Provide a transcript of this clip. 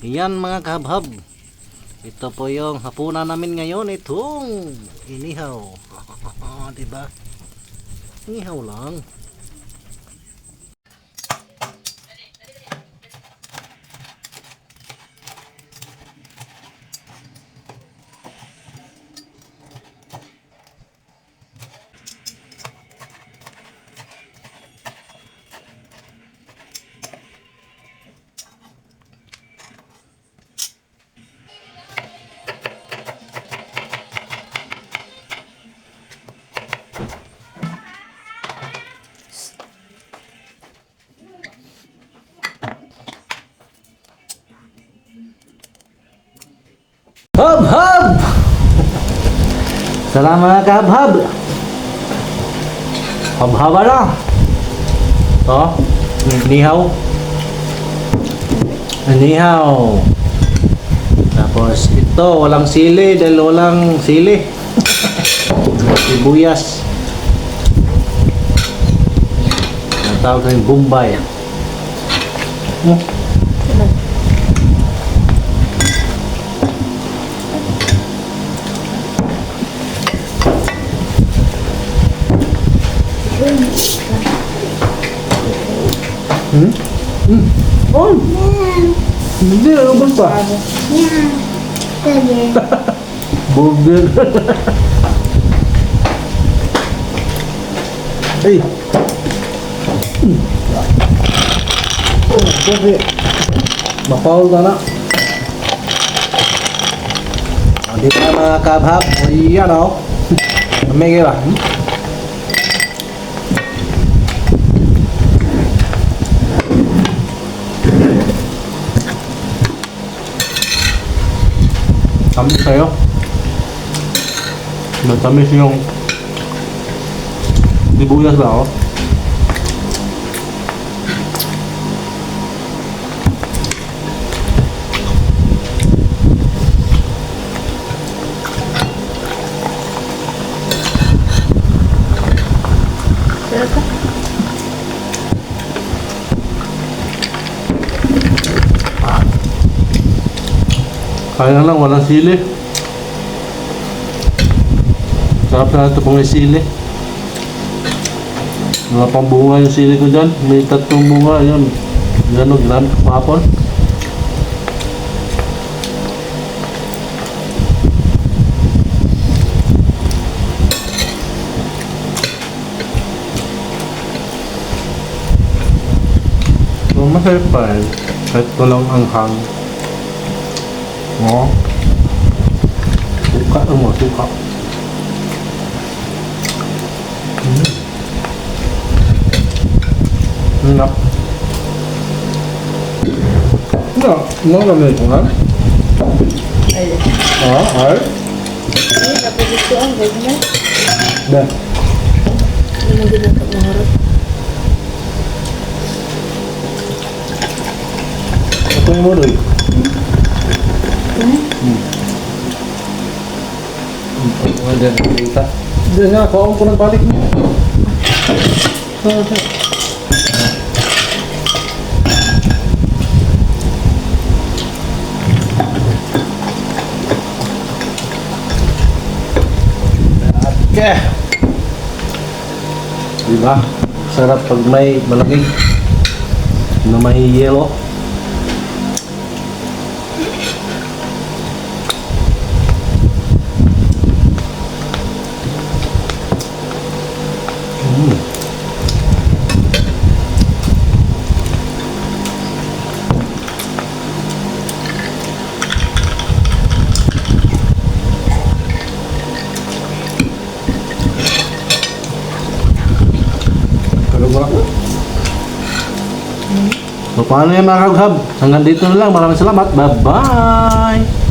Yan mga kabhab. Ito po yung hapunan namin ngayon. Itong inihaw. diba? Inihaw lang. Hab hab! Salamat mga kabhab. Habhaba na. To. Nihaw. Nihaw. Tapos ito, walang sili dahil walang sili. Sibuyas. Ang tawag ng Bombay. Hmm. Hmm? Hmm. Oh! Hindi, ano ba? Burger. Ay! Hmm. Oh, sorry. Mapaul na na. Ah, Di ba mga kabhab? Ayan o. May kira. Tamis sa'yo. Matamis yung sibuyas ba ako? Kaya lang, walang sili. Sarap na ito may sili. Wala pang bunga yung sili ko dyan. May tatlong bunga. Yun. Yan o, ginamit ko kahapon. So, masarap pa eh. Kahit walang anghang. đó cũng có ưng một cũng có. Nắp nó nó là mình cũng lắm đó ở đây. Tôi mua được Dyan, kita. Diyan nga, kawang ko ng balik ah. Okay. Diba? Sarap pag may malaki na may yellow. So, paano yan mga kaghab? Hanggang dito lang. Maraming salamat. Bye-bye!